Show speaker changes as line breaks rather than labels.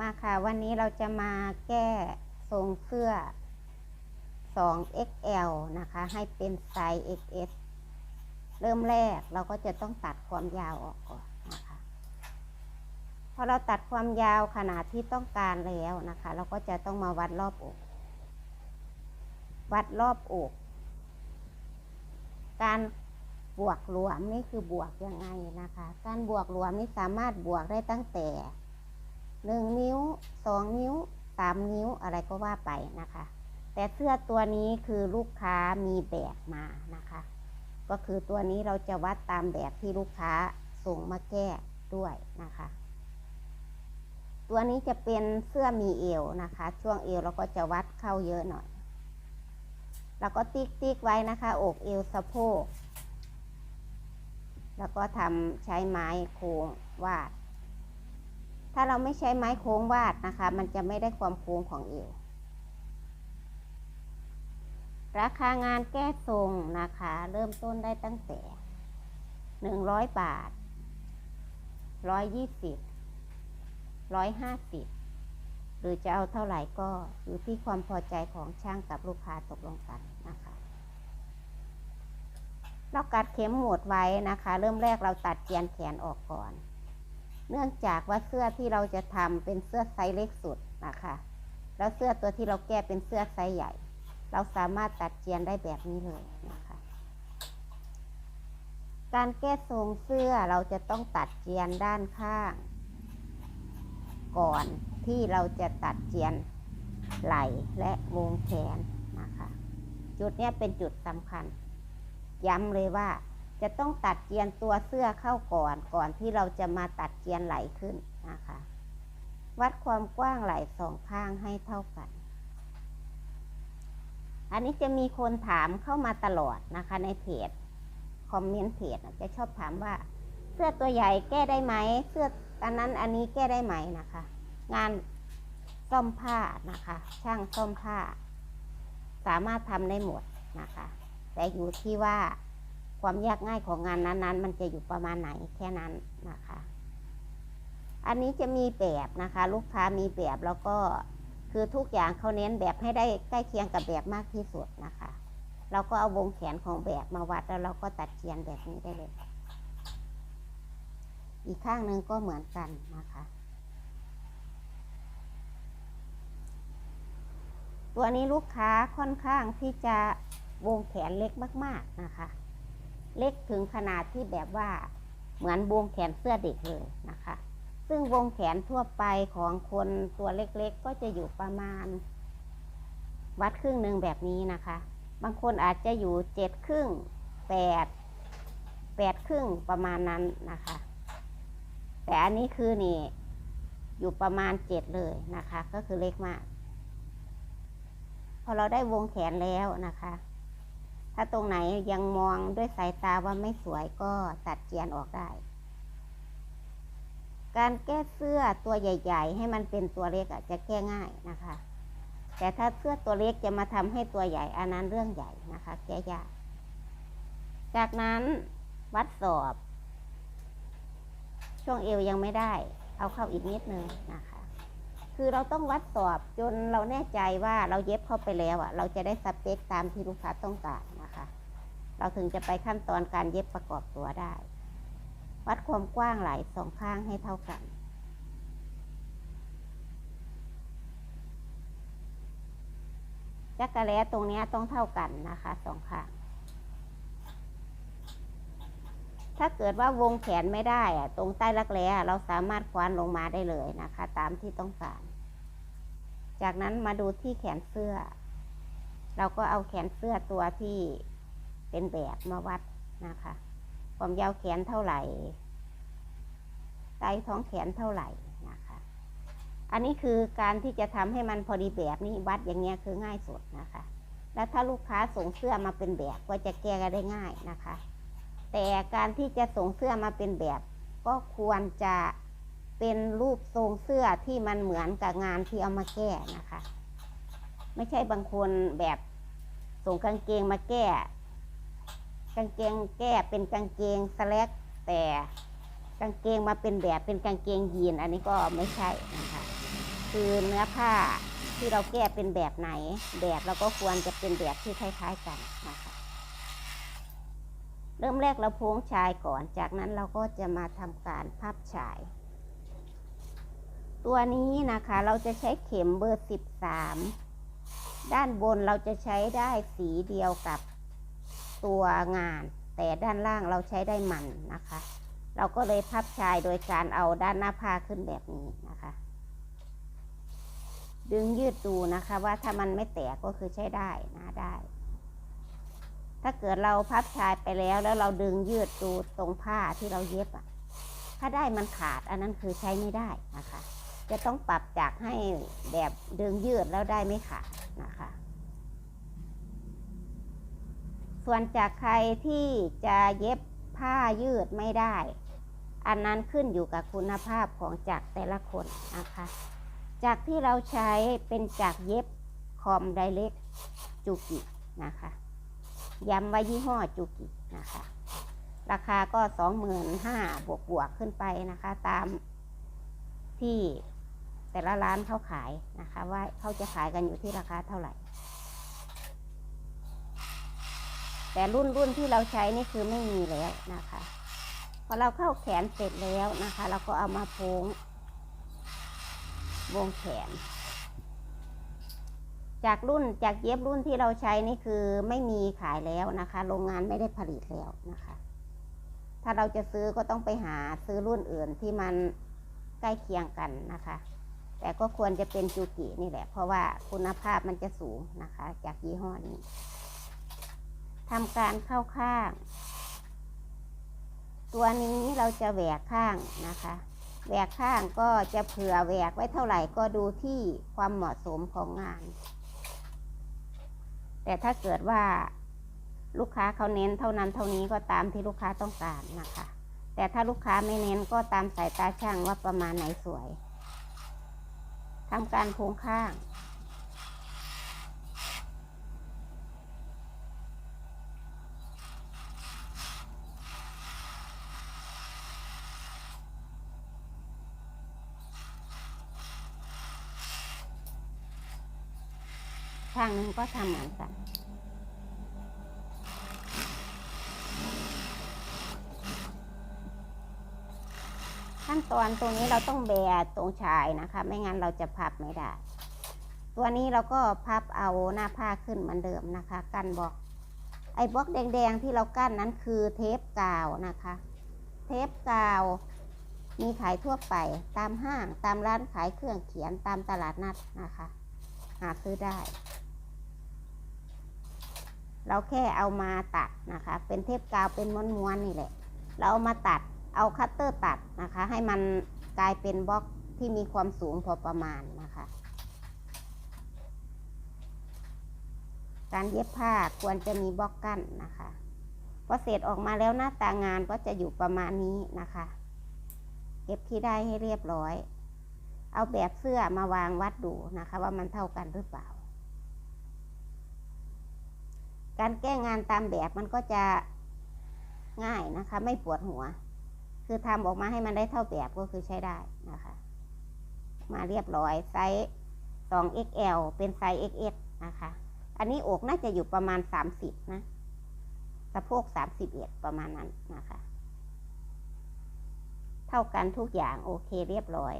มาค่ะวันนี้เราจะมาแก้ทรงเสื้อ 2XL นะคะ ให้เป็นไซส์ XS เริ่มแรกเราก็จะต้องตัดความยาวออกก่อนนะคะพอเราตัดความยาวขนาดที่ต้องการแล้วนะคะ เราก็จะต้องมาวัดรอบอก วัดรอบอก การบวกรวมนี่คือบวกยังไงนะคะ การบวกรวมนี่สามารถบวกได้ตั้งแต่ หนึ่งนิ้วสองนิ้วสามนิ้วอะไรก็ว่าไปนะคะ แต่เสื้อตัวนี้คือลูกค้ามีแบบมานะคะ ก็คือตัวนี้เราจะวัดตามแบบที่ลูกค้าส่งมาแก้ด้วยนะคะ ตัวนี้จะเป็นเสื้อมีเอวนะคะ ช่วงเอวเราก็จะวัดเข้าเยอะหน่อย แล้วก็ติ๊กติ๊กไว้นะคะ อกเอวสะโพก แล้วก็ทำใช้ไม้โค้งวาด ถ้าเราไม่ใช้ไม้โค้งวาดนะคะ มันจะไม่ได้ความโค้งของเอว ราคางานแก้ทรงนะคะ เริ่มต้นได้ตั้งแต่หนึ่งร้อยบาทร้อยยี่สิบร้อยห้าสิบหรือจะเอาเท่าไหร่ก็อยู่ที่ความพอใจของช่างกับลูกค้าตกลงกันนะคะ เรากัดเข็มหมวดไว้นะคะ เริ่มแรกเราตัดเจียนแขนออกก่อน เนื่องจากว่าเสื้อที่เราจะทำเป็นเสื้อไซส์เล็กสุดนะคะ แล้วเสื้อตัวที่เราแก้เป็นเสื้อไซส์ใหญ่ เราสามารถตัดเจียนได้แบบนี้เลยนะคะ การแก้ทรงเสื้อเราจะต้องตัดเจียนด้านข้าง ก่อนที่เราจะตัดเจียนไหล่และวงแขนนะคะ จุดนี้เป็นจุดสำคัญ ย้ำเลยว่า จะต้องตัดเจียนตัวเสื้อเข้าก่อนก่อนที่เราจะมาตัดเจียนไหลขึ้นนะคะ วัดความกว้างไหลสองข้างให้เท่ากัน อันนี้จะมีคนถามเข้ามาตลอดนะคะในเพจคอมเมนต์เพจจะชอบถามว่าเสื้อตัวใหญ่แก้ได้ไหม เสื้ออันนั้นอันนี้แก้ได้ไหมนะคะ งานซ่อมผ้านะคะ ช่างซ่อมผ้า สามารถทำได้หมดนะคะ แต่อยู่ที่ว่า ความยากง่ายของงานนั้นๆ มันจะอยู่ประมาณไหนแค่นั้นนะคะ อันนี้จะมีแบบนะคะ ลูกค้ามีแบบแล้วก็คือทุกอย่างเขาเน้นแบบให้ได้ใกล้เคียงกับแบบมากที่สุดนะคะเราก็เอาวงแขนของแบบมาวัดแล้วเราก็ตัดเจียนแบบนี้ได้เลย อีกข้างหนึ่งก็เหมือนกันนะคะ ตัวนี้ลูกค้าค่อนข้างที่จะวงแขนเล็กมาก ๆนะคะ เล็กถึงขนาดที่แบบว่าเหมือนวงแขนเสื้อเด็กเลยนะคะ ซึ่งวงแขนทั่วไปของคนตัวเล็กๆ ก็จะอยู่ประมาณ วัดครึ่งหนึ่งแบบนี้นะคะ บางคนอาจจะอยู่เจ็ดครึ่งแปดแปดครึ่งประมาณนั้นนะคะ แต่อันนี้คือนี่อยู่ประมาณเจ็ดเลยนะคะ ก็คือเล็กมาก พอเราได้วงแขนแล้วนะคะ ถ้าตรงไหนยังมองด้วยสายตาว่าไม่สวยก็ตัดเจียนออกได้ การแก้เสื้อตัวใหญ่ ๆ ให้มันเป็นตัวเล็กจะแก้ง่ายนะคะ แต่ถ้าเสื้อตัวเล็กจะมาทำให้ตัวใหญ่อันนั้นเรื่องใหญ่นะคะ แก้ยาก จากนั้นวัดสอบ ช่วงเอวยังไม่ได้ เอาเข้าอีกนิดนึงนะคะ คือเราต้องวัดสอบจนเราแน่ใจว่าเราเย็บเข้าไปแล้วอะ เราจะได้สเปคตามที่ลูกค้าต้องการ เราถึงจะไปขั้นตอนการเย็บประกอบตัวได้ วัดความกว้างไหล่สองข้างให้เท่ากัน จักระแล้ตรงเนี้ยต้องเท่ากันนะคะสองข้าง ถ้าเกิดว่าวงแขนไม่ได้อะตรงใต้รักแร้อะเราสามารถคว้านลงมาได้เลยนะคะ ตามที่ต้องการ จากนั้นมาดูที่แขนเสื้อ เราก็เอาแขนเสื้อตัวที่ เป็นแบบมาวัดนะคะ ความยาวแขนเท่าไหร่ไตท้องแขนเท่าไหร่นะคะ อันนี้คือการที่จะทำให้มันพอดีแบบนี้วัดอย่างเงี้ยคือง่ายสุดนะคะ แล้วถ้าลูกค้าส่งเสื้อมาเป็นแบบก็จะแก้กันได้ง่ายนะคะ แต่การที่จะส่งเสื้อมาเป็นแบบ ก็ควรจะเป็นรูปทรงเสื้อที่มันเหมือนกับงานที่เอามาแก้นะคะ ไม่ใช่บางคนแบบส่งกางเกงมาแก้ กางเกงแก้เป็นกางเกงสแลกแต่กางเกงมาเป็นแบบเป็นกางเกงยีน อันนี้ก็ไม่ใช่นะคะคือเนื้อผ้าที่เราแก้เป็นแบบไหน แบบเราก็ควรจะเป็นแบบที่คล้ายๆกันนะคะ เริ่มแรกเราโพ้งชายก่อน จากนั้นเราก็จะมาทำการพับชาย ตัวนี้นะคะเราจะใช้เข็มเบอร์ 13 ด้านบนเราจะใช้ได้สีเดียวกับ ตัวงาน แต่ด้านล่างเราใช้ได้มันนะคะ เราก็เลยพับชายโดยการเอาด้านหน้าผ้าขึ้นแบบนี้นะคะ ดึงยืดดูนะคะว่าถ้ามันไม่แตกก็คือใช้ได้นะได้ ถ้าเกิดเราพับชายไปแล้วแล้วเราดึงยืดดูตรงผ้าที่เราเย็บอะถ้าได้มันขาดอันนั้นคือใช้ไม่ได้นะคะ จะต้องปรับจากให้แบบดึงยืดแล้วได้ไม่ขาดนะคะ ส่วนจากใครที่จะเย็บผ้ายืดไม่ได้ อันนั้นขึ้นอยู่กับคุณภาพของจักแต่ละคนนะคะ จากที่เราใช้เป็นจักเย็บคอมไดเล็กจูกินะคะ ย้ำว่ายี่ห้อจูกินะคะ ราคาก็สองหมื่นห้าบวกบวกขึ้นไปนะคะ ตามที่แต่ละร้านเขาขายนะคะ ว่าเขาจะขายกันอยู่ที่ราคาเท่าไหร่ แต่รุ่นรุ่นที่เราใช้นี่คือไม่มีแล้วนะคะ พอเราเข้าแขนเสร็จแล้วนะคะ เราก็เอามาโพงวงแขน จากรุ่นจากเย็บรุ่นที่เราใช้นี่คือไม่มีขายแล้วนะคะ โรงงานไม่ได้ผลิตแล้วนะคะ ถ้าเราจะซื้อก็ต้องไปหาซื้อรุ่นอื่นที่มันใกล้เคียงกันนะคะ แต่ก็ควรจะเป็นจูกินี่แหละ เพราะว่าคุณภาพมันจะสูงนะคะ จากยี่ห้อนี้ ทำการเข้าข้าง ตัวนี้เราจะแหวกข้างนะคะ แหวกข้างก็จะเผื่อแหวกไว้เท่าไหร่ก็ดูที่ความเหมาะสมของงาน แต่ถ้าเกิดว่าลูกค้าเขาเน้นเท่านั้นเท่านี้ก็ตามที่ลูกค้าต้องการนะคะ แต่ถ้าลูกค้าไม่เน้นก็ตามสายตาช่างว่าประมาณไหนสวยทำการโค้งข้างางหนึงก็ทำเหมือนกัน ขั้นตอนตรงนี้เราต้องแบะตรงชายนะคะ ไม่งั้นเราจะพับไม่ได้ ตัวนี้เราก็พับเอาหน้าผ้าขึ้นเหมือนเดิมนะคะ กั้นบล็อกไอ้บล็อกแดงๆที่เรากั้นนั้นคือเทปกาวนะคะ เทปกาวมีขายทั่วไปตามห้างตามร้านขายเครื่องเขียนตามตลาดนัดนะคะ หาซื้อได้ เราแค่เอามาตัดนะคะ เป็นเทปกาวเป็นม้วนๆนี่แหละ เราเอามาตัดเอาคัตเตอร์ตัดนะคะ ให้มันกลายเป็นบล็อกที่มีความสูงพอประมาณนะคะ การเย็บผ้าควรจะมีบล็อกกั้นนะคะพอเสร็จออกมาแล้วหน้าตางานก็จะอยู่ประมาณนี้นะคะ เก็บที่ได้ให้เรียบร้อย เอาแบบเสื้อมาวางวัดดูนะคะ ว่ามันเท่ากันหรือเปล่า การแก้งานตามแบบมันก็จะง่ายนะคะ ไม่ปวดหัว คือทำออกมาให้มันได้เท่าแบบก็คือใช้ได้นะคะ มาเรียบร้อยไซส์ 2XL เป็นไซส์ XS นะคะ อันนี้อกน่าจะอยู่ประมาณ 30 นะสะโพก 31 ประมาณนั้นนะคะ เท่ากันทุกอย่างโอเคเรียบร้อย